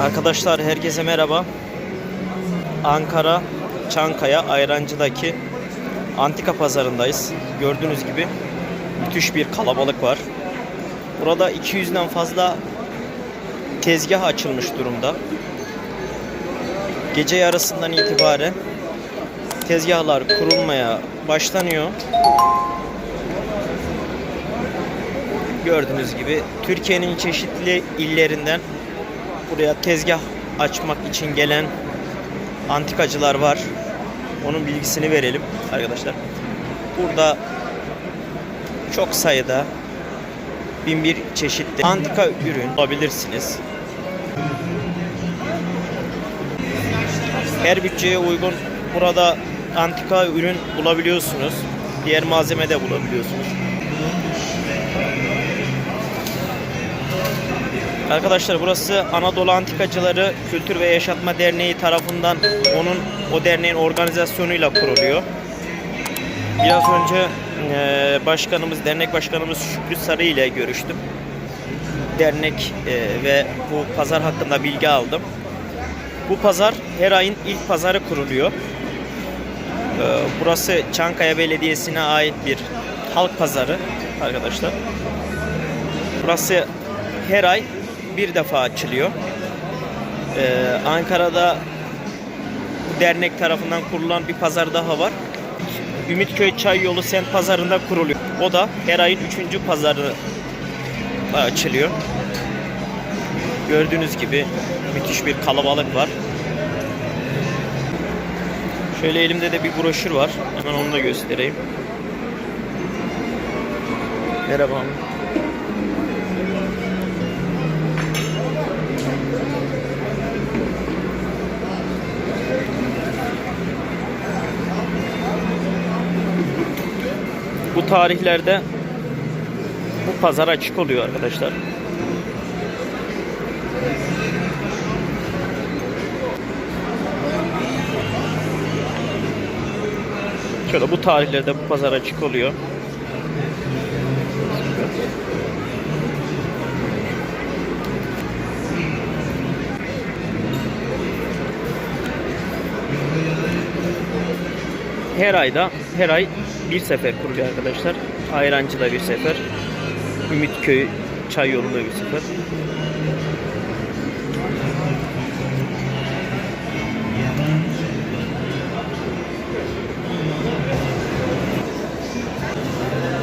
Arkadaşlar herkese merhaba. Ankara Çankaya Ayrancı'daki antika pazarındayız. Gördüğünüz gibi müthiş bir kalabalık var. Burada 200'den fazla tezgah açılmış durumda. Gece yarısından itibaren tezgahlar kurulmaya başlanıyor. Gördüğünüz gibi Türkiye'nin çeşitli illerinden buraya tezgah açmak için gelen antikacılar var. Onun bilgisini verelim arkadaşlar. Burada çok sayıda bin bir çeşitli antika ürün bulabilirsiniz. Her bütçeye uygun burada antika ürün bulabiliyorsunuz. Diğer malzeme de bulabiliyorsunuz. Arkadaşlar burası Anadolu Antikacıları Kültür ve Yaşatma Derneği tarafından onun o derneğin organizasyonuyla kuruluyor. Biraz önce e, başkanımız, dernek başkanımız Şükrü Sarı ile görüştüm. Dernek e, ve bu pazar hakkında bilgi aldım. Bu pazar her ayın ilk pazarı kuruluyor. E, burası Çankaya Belediyesi'ne ait bir halk pazarı arkadaşlar. Burası her ay bir defa açılıyor. Ee, Ankara'da dernek tarafından kurulan bir pazar daha var. Ümitköy Çay Yolu Sent Pazarı'nda kuruluyor. O da her ayın üçüncü pazarı açılıyor. Gördüğünüz gibi müthiş bir kalabalık var. Şöyle elimde de bir broşür var. Hemen onu da göstereyim. Merhaba. Bu tarihlerde bu pazar açık oluyor arkadaşlar. Şöyle bu tarihlerde bu pazar açık oluyor. Her ayda, her ay bir sefer kuruluyor arkadaşlar. Ayrancı'da bir sefer. Ümitköy Çay yolunda bir sefer.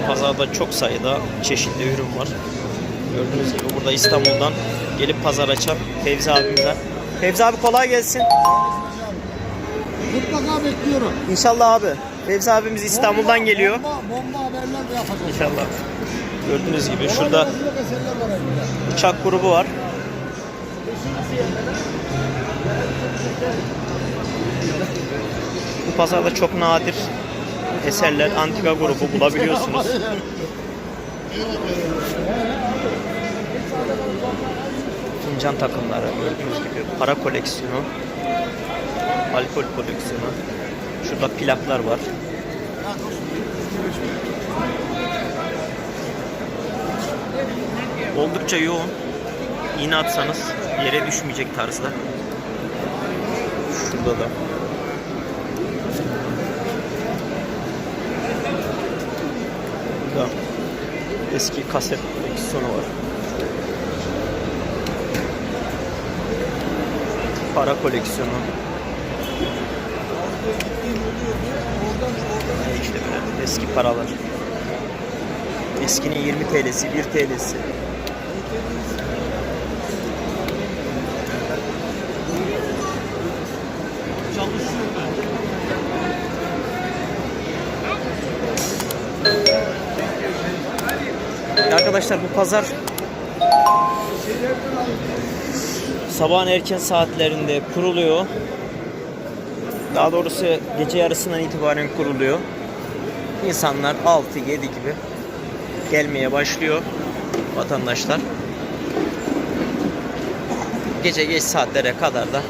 Pazarda çok sayıda çeşitli ürün var. Gördüğünüz gibi burada İstanbul'dan gelip pazar açan Fevzi var. Fevzi abi kolay gelsin. Mutlaka bekliyorum. İnşallah abi. Fevzi abimiz İstanbul'dan geliyor. Bomba, bomba haberler de yapacağız. İnşallah. Gördüğünüz gibi şurada uçak grubu var. Bu pazarda çok nadir eserler, antika grubu bulabiliyorsunuz. Fincan takımları gördüğünüz gibi para koleksiyonu, alkol koleksiyonu. Şurada plaklar var. Oldukça yoğun. İğne atsanız yere düşmeyecek tarzda. Şurada da. Burada eski kaset koleksiyonu var. Para koleksiyonu. İşte böyle eski paralar. Eskinin 20 TL'si, 1 TL'si. Arkadaşlar bu pazar sabahın erken saatlerinde kuruluyor. Daha doğrusu gece yarısından itibaren kuruluyor. İnsanlar 6-7 gibi gelmeye başlıyor vatandaşlar. Gece geç saatlere kadar da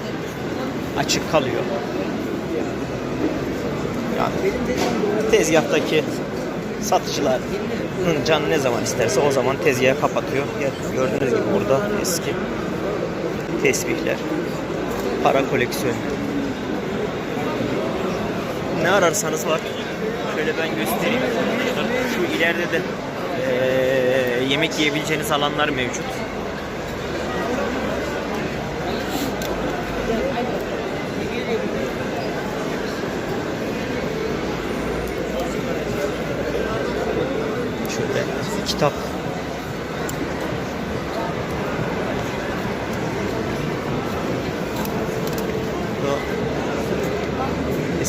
açık kalıyor. Yani tezgahtaki satıcılar canı ne zaman isterse o zaman tezgahı kapatıyor. Gördüğünüz gibi burada eski tesbihler, para koleksiyonu. Ne ararsanız var. Şöyle ben göstereyim. Şu ileride de eee, yemek yiyebileceğiniz alanlar mevcut. Şöyle kitap.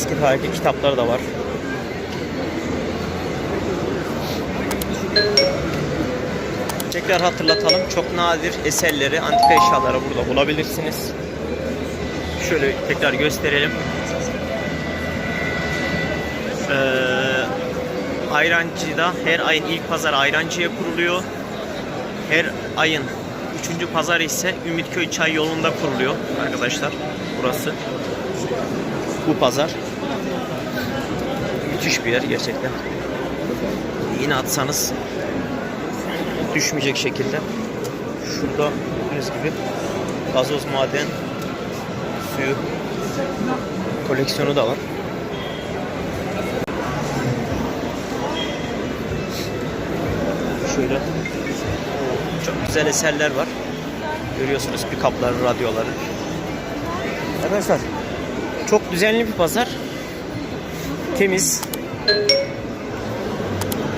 Eski tarihli kitaplar da var. Tekrar hatırlatalım. Çok nadir eserleri, antika eşyaları burada bulabilirsiniz. Şöyle tekrar gösterelim. Ee, Ayrancı'da her ayın ilk pazarı Ayrancı'ya kuruluyor. Her ayın üçüncü pazarı ise Ümitköy Çay yolunda kuruluyor arkadaşlar. Burası. Bu pazar. Müthiş bir yer gerçekten. Yine atsanız düşmeyecek şekilde. Şurada gördüğünüz gibi gazoz maden suyu koleksiyonu da var. Şöyle çok güzel eserler var. Görüyorsunuz pick-up'ları, radyoları. Arkadaşlar çok düzenli bir pazar. Temiz.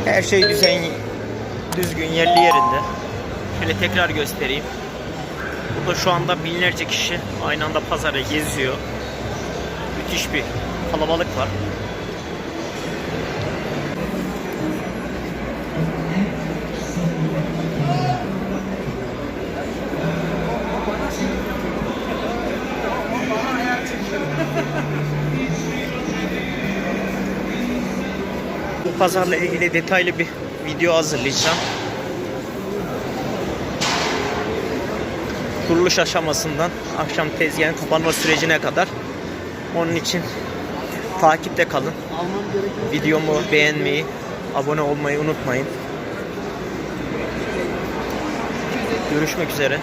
Her şey düzen, düzgün, yerli yerinde. Şöyle tekrar göstereyim. Burada şu anda binlerce kişi aynı anda pazara geziyor. Müthiş bir kalabalık var. Pazarla ilgili detaylı bir video hazırlayacağım. Kuruluş aşamasından akşam tezgahın kapanma sürecine kadar. Onun için takipte kalın. Videomu beğenmeyi, abone olmayı unutmayın. Görüşmek üzere.